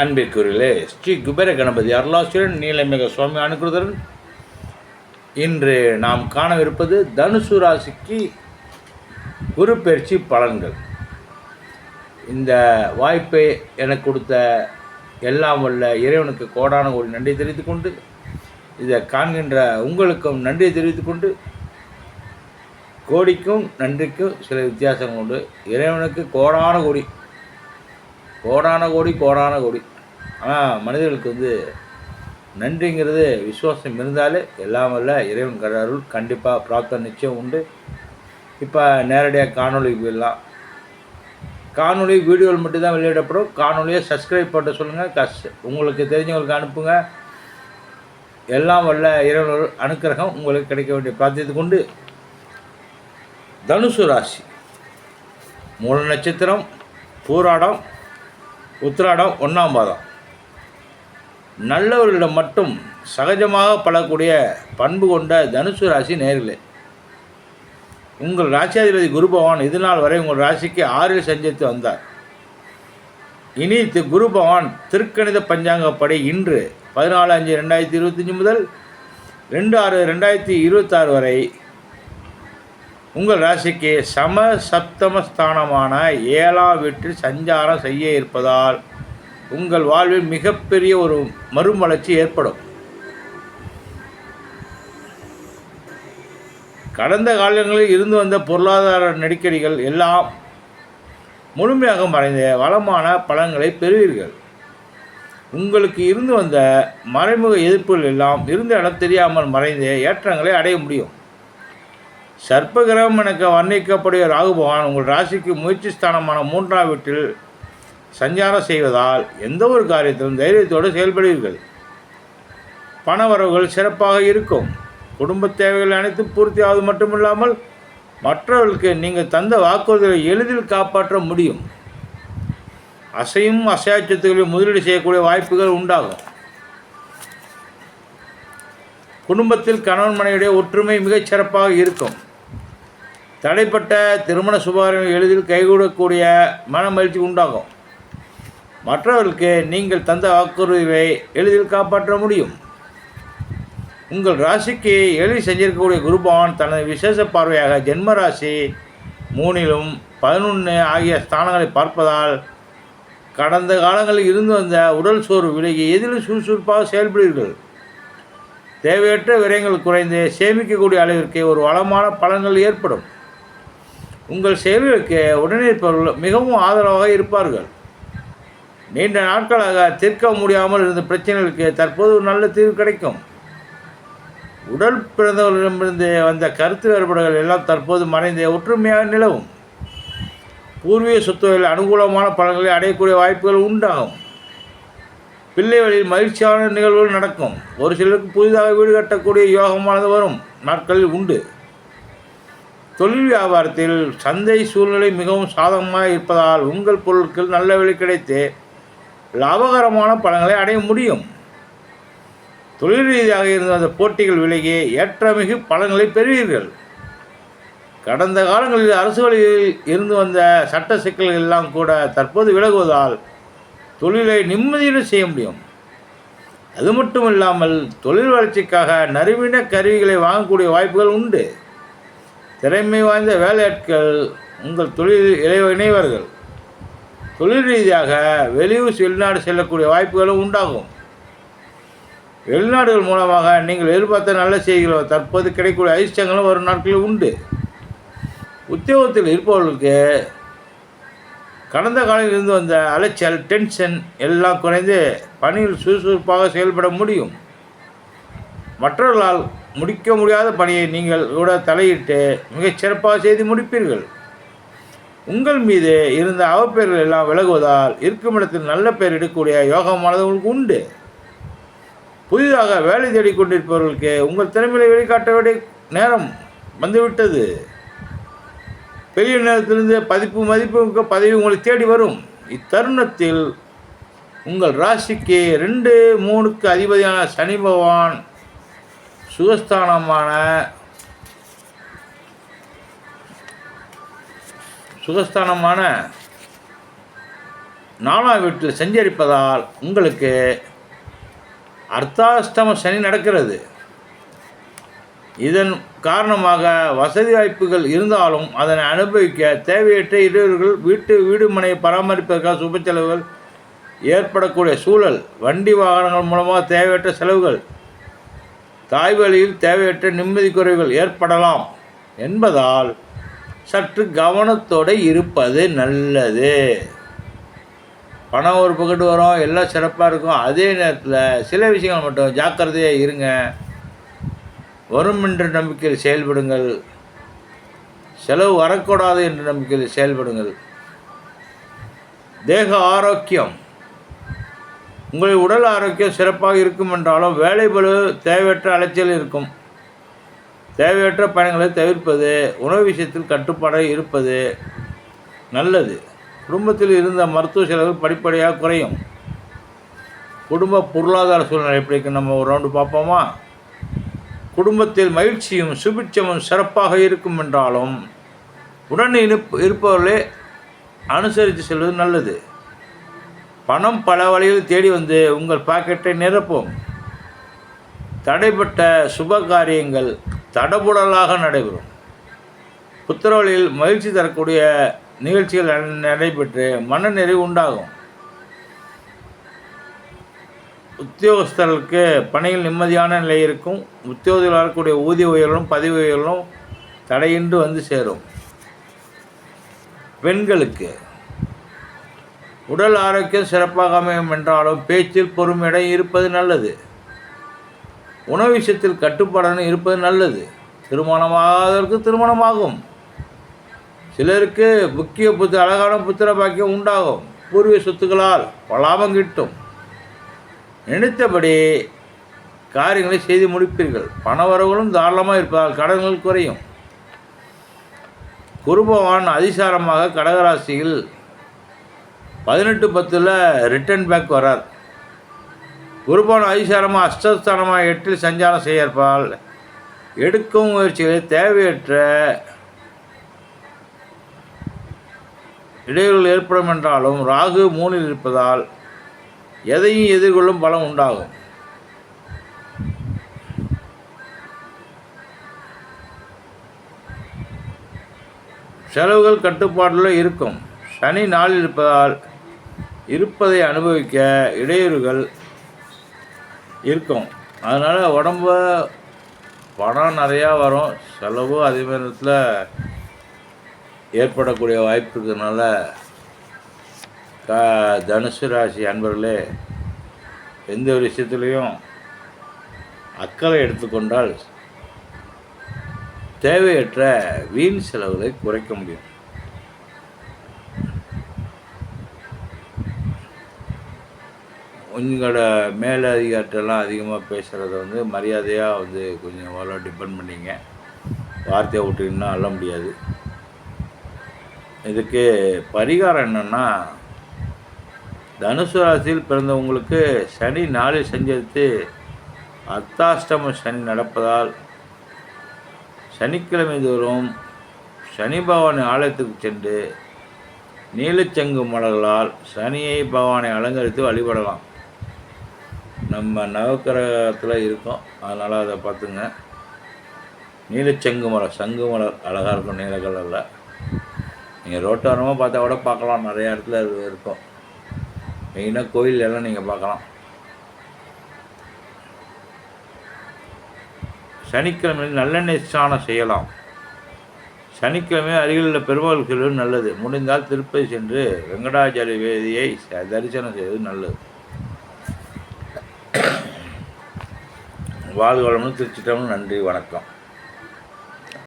அன்பிற்குரியலே ஸ்ரீ குபேர கணபதி அருளாசிரியன் நீலமிக சுவாமி அனுகிருதரன். இன்று நாம் காணவிருப்பது தனுசு ராசிக்கு குரு பயிற்சி பலன்கள். இந்த வாய்ப்பை எனக்கு கொடுத்த எல்லாம் வல்ல இறைவனுக்கு கோடான ஒரு நன்றி தெரிவித்துக்கொண்டு இதை காண்கின்ற உங்களுக்கும் நன்றி தெரிவித்துக் கொண்டு கோடிக்கும் நன்றிக்கும் சில வித்தியாசம் உண்டு. இறைவனுக்கு கோடான கோடி கோடான கோடி கோடான கோடி. ஆனால் மனிதர்களுக்கு வந்து நன்றிங்கிறது விசுவாசம் இருந்தாலே எல்லாம் வல்ல இறைவன் கட அருள் கண்டிப்பாக பிரார்த்தனை நிச்சயம் உண்டு. இப்போ நேரடியாக காணொலிக்கு போயிடலாம். காணொலி வீடியோவில் மட்டும்தான் வெளியிடப்படும். காணொலியை சப்ஸ்கிரைப் பண்ண சொல்லுங்கள் கஸ் உங்களுக்கு தெரிஞ்சவங்களுக்கு அனுப்புங்க. எல்லாம் வல்ல இறைவன் அனுக்கிரகம் உங்களுக்கு கிடைக்க வேண்டிய பிரார்த்தித்து கொண்டு தனுசு ராசி. மூல நட்சத்திரம் பூராடம் உத்திராடம் ஒன்றாம் பாதம். நல்லவர்களிடம் மட்டும் சகஜமாக பழக்கூடிய பண்பு கொண்ட தனுசு ராசி நேர்களே உங்கள் ராசியாதிபதி குரு பகவான் இது நாள் வரை உங்கள் ராசிக்கு ஆறில் சஞ்சரித்து வந்தார். இனி தி குரு பகவான் திருக்கணித பஞ்சாங்கப்படி இன்று பதினாலு அஞ்சு ரெண்டாயிரத்தி இருபத்தஞ்சி முதல் ரெண்டு ஆறு ரெண்டாயிரத்தி இருபத்தாறு வரை உங்கள் ராசிக்கு சம சப்தம ஸ்தானமான ஏழாம் வீட்டில் சஞ்சாரம் செய்ய இருப்பதால் உங்கள் வாழ்வில் மிகப்பெரிய ஒரு மறுமலர்ச்சி ஏற்படும். கடந்த காலங்களில் இருந்து வந்த பொருளாதார நெருக்கடிகள் எல்லாம் முழுமையாக மறைந்த வளமான பலன்களை பெறுவீர்கள். உங்களுக்கு இருந்து வந்த மறைமுக எதிர்ப்புகள் எல்லாம் இருந்த இடம் தெரியாமல் மறைந்த ஏற்றங்களை அடைய முடியும். சர்ப்பகிரகம் எனக்கு வர்ணிக்கக்கூடிய ராகு பகவான் உங்கள் ராசிக்கு முயற்சி ஸ்தானமான மூன்றாம் வீட்டில் சஞ்சாரம் செய்வதால் எந்த ஒரு காரியத்திலும் தைரியத்தோடு செயல்படுவீர்கள். பணவரவுகள் சிறப்பாக இருக்கும். குடும்ப தேவைகள் அனைத்தும் பூர்த்தியாவது மட்டுமில்லாமல் மற்றவர்களுக்கு நீங்கள் தந்த வாக்குறுதிகளை எளிதில் காப்பாற்ற முடியும். அசையும் அசையா சொத்துக்களில் முதலீடு செய்யக்கூடிய வாய்ப்புகள் உண்டாகும். குடும்பத்தில் கணவன் மனைவியுடைய ஒற்றுமை மிகச் சிறப்பாக இருக்கும். தடைப்பட்ட திருமண சுபாரம் எளிதில் கைகூடக்கூடிய மன மகிழ்ச்சி உண்டாகும். மற்றவர்களுக்கு நீங்கள் தந்த வாக்குறுதியை எளிதில் காப்பாற்ற முடியும். உங்கள் ராசிக்கு எளிதில் செஞ்சிருக்கக்கூடிய குருபவான் தனது விசேஷ பார்வையாக ஜென்ம ராசி மூணிலும் பதினொன்று ஆகிய ஸ்தானங்களை பார்ப்பதால் கடந்த காலங்களில் இருந்து வந்த உடல் சோர்வு விலகி எதிலும் சுறுசுறுப்பாக செயல்படுவீர்கள். தேவையற்ற விரயங்கள் குறைந்து சேமிக்கக்கூடிய அளவிற்கு ஒரு வளமான பலன்கள் ஏற்படும். உங்கள் செயல்களுக்கு உடனிருப்பவர்கள் மிகவும் ஆதரவாக இருப்பார்கள். நீண்ட நாட்களாக தீர்க்க முடியாமல் இருந்த பிரச்சனைகளுக்கு தற்போது ஒரு நல்ல தீர்வு கிடைக்கும். உடல் பிறந்தவர்களிடமிருந்து வந்த கருத்து வேறுபாடுகள் எல்லாம் தற்போது மறைந்து ஒற்றுமையாக நிலவும். பூர்வீக சொத்துகளில் அனுகூலமான பலன்களை அடையக்கூடிய வாய்ப்புகள் உண்டாகும். பிள்ளை வழியில் மகிழ்ச்சியான நிகழ்வுகள் நடக்கும். ஒரு சிலருக்கு புதிதாக வீடு கட்டக்கூடிய யோகமானது வரும். நாட்களில் உண்டு. தொழில் வியாபாரத்தில் சந்தை சூழ்நிலை மிகவும் சாதகமாக இருப்பதால் உங்கள் பொருட்கள் நல்ல விலை கிடைத்து லாபகரமான பலன்களை அடைய முடியும். தொழில் ரீதியாக இருந்த அந்த போட்டிகள் விலகி ஏற்றமிகு பலன்களை பெறுவீர்கள். கடந்த காலங்களில் அரசு வழியில் இருந்து வந்த சட்ட சிக்கல்கள் எல்லாம் கூட தற்போது விலகுவதால் தொழிலை நிம்மதியில் செய்ய முடியும். அது மட்டும் இல்லாமல் தொழில் வளர்ச்சிக்காக நறுவின கருவிகளை வாங்கக்கூடிய வாய்ப்புகள் உண்டு. திறமை வாய்ந்த வேலையாட்கள் உங்கள் தொழில் இளைய இணைவார்கள். தொழில் ரீதியாக வெளியூர் வெளிநாடு செல்லக்கூடிய வாய்ப்புகளும் உண்டாகும். வெளிநாடுகள் மூலமாக நீங்கள் எதிர்பார்த்த நல்ல செய்திகளோ தற்போது கிடைக்கக்கூடிய அதிர்ஷ்டங்களும் வரும் நாட்களில் உண்டு. உத்தியோகத்தில் இருப்பவர்களுக்கு கடந்த காலத்திலிருந்து இருந்து வந்த அலைச்சல் டென்ஷன் எல்லாம் குறைந்து பணியில் சுறுசுறுப்பாக செயல்பட முடியும். மற்றவர்களால் முடிக்க முடியாத பணியை நீங்கள் கூட தலையிட்டு மிகச் சிறப்பாக செய்து முடிப்பீர்கள். உங்கள் மீது இருந்த அவப்பெயர்கள் எல்லாம் விலகுவதால் இருக்கும் இடத்தில் நல்ல பெயர் எடுக்கக்கூடிய யோகமானது உங்களுக்கு உண்டு. புதிதாக வேலை தேடிக் கொண்டிருப்பவர்களுக்கு உங்கள் திறமையை வெளிக்காட்ட வேண்டிய நேரம் வந்துவிட்டது. பெரிய நேரத்திலிருந்து பதிப்பு மதிப்பு பதவி உங்களை தேடி வரும். இத்தருணத்தில் உங்கள் ராசிக்கு ரெண்டு மூணுக்கு அதிபதியான சனி பகவான் சுகஸ்தானமான சுகஸ்தானமான நாலாம் வீட்டில் சஞ்சரிப்பதால் உங்களுக்கு அர்த்தாஷ்டம சனி நடக்கிறது. இதன் காரணமாக வசதி வாய்ப்புகள் இருந்தாலும் அதனை அனுபவிக்க தேவையற்ற இடையூறுகள் வீட்டு வீடுமனை பராமரிப்பதற்காக சுப செலவுகள் ஏற்படக்கூடிய சூழல் வண்டி வாகனங்கள் மூலமாக தேவையற்ற செலவுகள் தாய் வழியில் தேவையற்ற நிம்மதி குறைவுகள் ஏற்படலாம் என்பதால் சற்று கவனத்தோடு இருப்பது நல்லது. பணம் ஒரு பக்கெட்டு வரும் எல்லாம் சிறப்பாக இருக்கும். அதே நேரத்தில் சில விஷயங்கள் மட்டும் ஜாக்கிரதையாக இருங்க. வரும் என்ற நம்பிக்கையில் செயல்படுங்கள். செலவு வரக்கூடாது என்ற நம்பிக்கையில் செயல்படுங்கள். தேக ஆரோக்கியம். உங்கள் உடல் ஆரோக்கியம் சிறப்பாக இருக்கும் என்றாலும் வேலை பளு தேவையற்ற அலைச்சல் இருக்கும். தேவையற்ற பயணங்களை தவிர்ப்பது உணவு விஷயத்தில் கட்டுப்பாடாக இருப்பது நல்லது. குடும்பத்தில் இருந்த மருத்துவ செலவுகள் படிப்படியாக குறையும். குடும்ப பொருளாதார சூழ்நிலை எப்படி நம்ம ஒரு ரவுண்டு பார்ப்போமா? குடும்பத்தில் மகிழ்ச்சியும் சுபிட்சமும் சிறப்பாக இருக்கும் என்றாலும் உடன் இருப்ப இருப்பவர்களே அனுசரித்து செல்வது நல்லது. பணம் பல வழியில் தேடி வந்து உங்கள் பாக்கெட்டை நிரப்பும். தடைப்பட்ட சுப காரியங்கள் தடபுடலாக நடைபெறும். புத்திரவழியில் மகிழ்ச்சி தரக்கூடிய நிகழ்ச்சிகள் நடைபெற்று மனநிறைவு உண்டாகும். உத்தியோகஸ்தர்களுக்கு பணியில் நிம்மதியான நிலை இருக்கும். உத்தியோகத்தில் வரக்கூடிய ஊதிய உயர்வும் பதவி உயர்வும் தடையின்றி வந்து சேரும். பெண்களுக்கு உடல் ஆரோக்கியம் சிறப்பாக அமையும் என்றாலும் பேச்சில் பொறுமையுடன் இருப்பது நல்லது. உணவு விஷயத்தில் கட்டுப்பாடுடன் இருப்பது நல்லது. திருமணமாவதற்கு திருமணமாகும். சிலருக்கு முக்கிய புத்து அழகான புத்திர பாக்கியம் உண்டாகும். பூர்வீக சொத்துக்களால் லாபம் கிட்டும். நினைத்தபடி காரியங்களை செய்து முடிப்பீர்கள். பணவரவுகளும் தாராளமாக இருப்பதால் கடன்கள் குறையும். குருபவான் அதிசாரமாக கடகராசியில் பதினெட்டு பத்தில் ரிட்டர்ன் பேக் வரார் குருபவான் அதிசாரமாக அஷ்டஸ்தானமாக எட்டில் சஞ்சாரம் செய்யற்பால் எடுக்கும் முயற்சிகளை தேவையற்ற இடையூறுகள் ஏற்படும் என்றாலும் ராகு மூணில் இருப்பதால் எதையும் எதிர்கொள்ளும் பலம் உண்டாகும். செலவுகள் கட்டுப்பாட்டில் இருக்கும். சனி நாளில் இருப்பதால் இருப்பதை அனுபவிக்க இடையூறுகள் இருக்கும். அதனால் உடம்ப பணம் நிறையா வரும். செலவும் அதே நேரத்தில் ஏற்படக்கூடிய வாய்ப்பு இருக்கிறதுனால த தனுசு ராசி அன்பர்களே எந்த ஒரு விஷயத்துலேயும் அக்கறை எடுத்துக்கொண்டால் தேவையற்ற வீண் செலவுகளை குறைக்க முடியும். உங்களோட மேலதிகாரிட்டெல்லாம் அதிகமாக பேசுகிறத வந்து மரியாதையாக வந்து கொஞ்சம் அவ்வளோ டிபெண்ட் பண்ணிங்க. வார்த்தையை விட்டிங்கன்னா அள்ள முடியாது. இதுக்கு பரிகாரம் என்னென்னா தனுசு ராசியில் பிறந்தவங்களுக்கு சனி நாளில் சஞ்சரித்து அர்த்தாஷ்டம சனி நடப்பதால் சனிக்கிழமை தோறும் சனி பகவான் ஆலயத்துக்கு சென்று நீலச்சங்கு மலர்களால் சனியை பகவானை அலங்கரித்து வழிபடலாம். நம்ம நவக்கிரகத்தில் இருக்கோம். அதனால் அதை பார்த்துங்க. நீலச்சங்கு மலர் சங்கு மலர் அழகாக இருக்கும் நீல கலரில். நீங்கள் ரோட்டோரமாக பார்த்தா கூட பார்க்கலாம். நிறையா இடத்துல அது இருக்கும். மெயினாக கோயில் எல்லாம் நீங்கள் பார்க்கலாம். சனிக்கிழமையில் நல்லெண்ணெய் ஸ்நானம் செய்யலாம். சனிக்கிழமை அருகில் உள்ள பெருமாள் செல்வது நல்லது. முடிந்தால் திருப்பதி சென்று வெங்கடாச்சல வேதியை ச- தரிசனம் செய்வது நல்லது. வாழ்வளமும் திருச்சிட்டமும் நன்றி வணக்கம்.